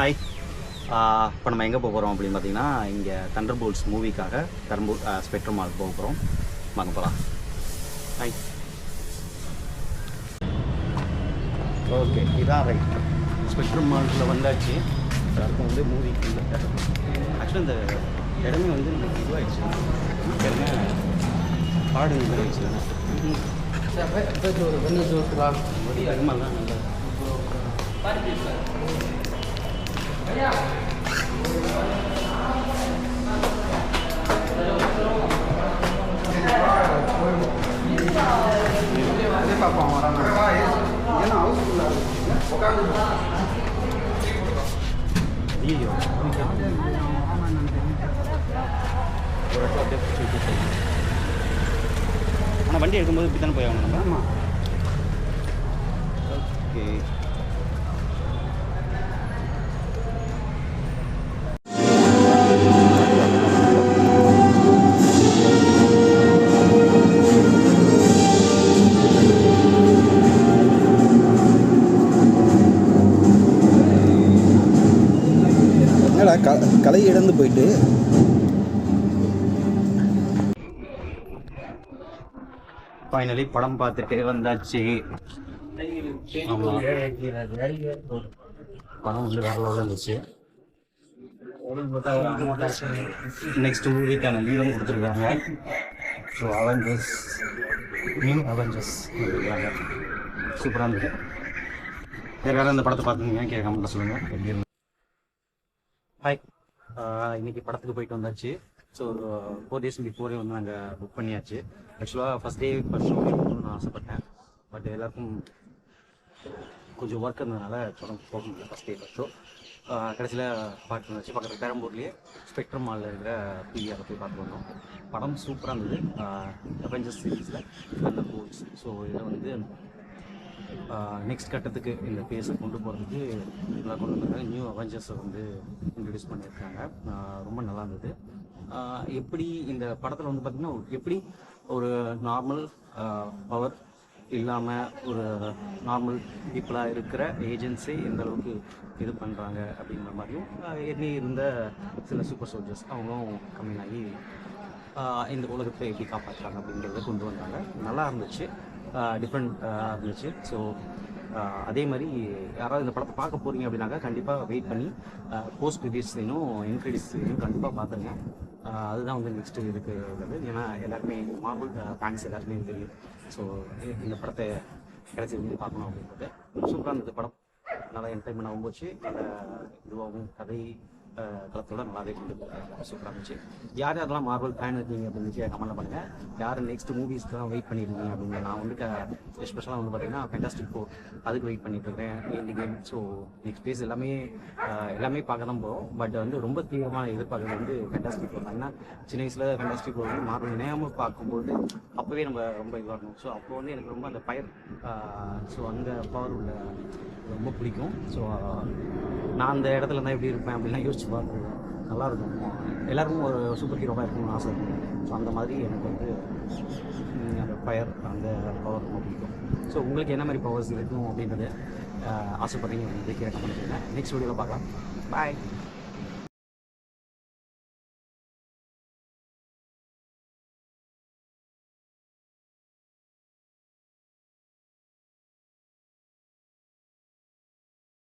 Hi இப்போ நம்ம எங்கே போக போகிறோம் அப்படின்னு பார்த்தீங்கன்னா இங்கே தண்டர் போல்ஸ் மூவிக்காக தர்பூர் ஸ்பெக்ட்ரம் மால் போக போகிறோம் வாங்க போகலாம் ஹாய் ஓகே இதான் ரைட் ஸ்பெக்ட்ரம் மால்ஸில் வந்தாச்சு எல்லாருக்கும் வந்து மூவி ஆக்சுவலாக இந்த இடமே வந்து நமக்கு இதுவாகிடுச்சு இடமே காடு இதுவாகிடுச்சு ஒரு வெண்ணெய் ஜூஸ்லாம் பெருமாள்லாம் நல்லா பார்ப்போம் வராங்க ஏன்னா ஹவுஸ்ஃபுல்லாக ஐயோ ஒரு இடத்துல அப்படியே பிடிச்சி விட்டு செய்யணும் ஆனால் வண்டி எடுக்கும்போது இப்படி தானே போய் ஆகணும் நம்ம? ஓகே க கலை இழந்து போயிட்டு. ஃபைனலி படம் பார்த்துட்டு வந்தாச்சு. படம் வந்து வேற இருந்துச்சு. நெக்ஸ்ட் மூவிக்கான லீவும் கொடுத்துருக்காங்க. ஸோ அவெஞ்சர்ஸ் நியூ அவெஞ்சர்ஸ் கொடுத்துருக்காங்க சூப்பராக இருந்துச்சு. வேறு யாரும் இந்த படத்தை பார்த்துருந்தீங்க கேட்காம சொல்லுங்கள் எப்படி ஹாய் இன்னைக்கு படத்துக்கு போயிட்டு வந்தாச்சு. ஸோ ஃபோர் டேஸ் பிஃபோரே வந்து நாங்கள் புக் பண்ணியாச்சு. ஆக்சுவலாக ஃபஸ்ட் டே ஃபஸ்ட் ஷோ நான் ஆசைப்பட்டேன். பட் எல்லாருக்கும் கொஞ்சம் ஒர்க் இருந்ததுனால படம் போக முடியல ஃபஸ்ட் டே ஃபஸ்ட் ஷோ கடைசியில் பார்த்து வந்துச்சு. பக்கத்தில் பெரம்பூர்லேயே ஸ்பெக்ட்ரம் மாலில் இருக்கிற பிவிஆரை போய் பார்த்து வந்தோம். படம் சூப்பராக இருந்தது. அவெஞ்சர்ஸ் சீரீஸில் அந்த கோல்ஸ் ஸோ இதில் வந்து நெக்ஸ்ட் கட்டத்துக்கு இந்த பேஸை கொண்டு போகிறதுக்கு நல்லா கொண்டு வந்தாங்க நியூ அவெஞ்சர்ஸை வந்து இன்ட்ரடியூஸ் பண்ணியிருக்காங்க. ரொம்ப நல்லா இருந்தது. எப்படி இந்த படத்தில் வந்து பார்த்திங்கன்னா எப்படி ஒரு நார்மல் பவர் இல்லாமல் ஒரு நார்மல் பீப்புளாக இருக்கிற ஏஜென்சி எந்த அளவுக்கு இது பண்ணுறாங்க அப்படிங்கிற மாதிரியும் எண்ணி ஏற்கனவே இருந்த சில சூப்பர் சோல்ஜர்ஸ் அவங்களும் கம்மியாகி இந்த உலகத்தை எப்படி காப்பாற்றுறாங்க அப்படிங்கிறத கொண்டு வந்தாங்க. நல்லா இருந்துச்சு. டிஃப்ரெண்ட் இருந்துச்சு. ஸோ அதே மாதிரி யாராவது இந்த படத்தை பார்க்க போகிறீங்க அப்படின்னாக்கா கண்டிப்பாக வெயிட் பண்ணி போஸ்ட் க்ரெடிட்ஸ்லையும் இன்க்ரெடிட்ஸ்லையும் கண்டிப்பாக பார்த்துருங்க. அதுதான் வந்து நெக்ஸ்ட் இதுக்கு உள்ளது ஏன்னா எல்லாருமே மார்பிள் ஃபேன்ஸ் எல்லாருமே தெரியும். ஸோ இந்த படத்தை கடைசி வந்து பார்க்கணும் அப்படின்றது சூப்பராக இருந்தது படம். நல்லா என்டர்டைன்மெண்ட் ஆகும் போச்சு. நல்ல இதுவாகவும் கதை களத்தோட நல்லாவே கொண்டு போகிறாங்க சூப்பராக இருந்துச்சு யார் யாரெல்லாம் மார்வல் ஃபேன் இருக்கீங்க அப்படின்னு கமெண்ட் பண்ணுங்கள் யார் நெக்ஸ்ட் மூவிஸ்க்கு வெயிட் பண்ணியிருக்கீங்க அப்படின்னு நான் வந்து எஸ்பெஷலாக வந்து பார்த்தீங்கன்னா ஃபேண்டாஸ்டிக் ஃபோர் அதுக்கு வெயிட் பண்ணிட்டு இருக்கேன் end game so next phase எல்லாமே எல்லாமே பார்க்க தான் போகிறோம் பட் வந்து ரொம்ப தீவிரமாக எதிர்பார்க்கறது வந்து ஃபேண்டாஸ்டிக் ஃபோர் தான். ஏன்னா சின்ன வயசில் ஃபேண்டாஸ்டிக் ஃபோர் வந்து மார்வல் இணையாமல் பார்க்கும்போது அப்போவே நம்ம ரொம்ப இதுவாக இருக்கும் ஸோ அப்போ வந்து எனக்கு ரொம்ப அந்த பயர் ஸோ அந்த பவர் உள்ள ரொம்ப பிடிக்கும். ஸோ நான் அந்த இடத்துல தான் எப்படி இருப்பேன் அப்படிலாம் யோசிச்சு பார்த்துருக்கேன் நல்லா இருக்கும் எல்லாருக்கும் ஒரு சூப்பர் ஹீரோவாக இருக்கணும்னு ஆசை இருக்கும் ஸோ அந்த மாதிரி எனக்கு வந்து அந்த ஃபயர் அந்த பவர் ரொம்ப பிடிக்கும். ஸோ உங்களுக்கு என்ன மாதிரி பவர்ஸ் இருக்கும் அப்படின்றது ஆசைப்படுறீங்க வந்து கீழே கமெண்ட் பண்ணுங்கள் நெக்ஸ்ட் வீடியோவில் பார்க்கலாம். பாய்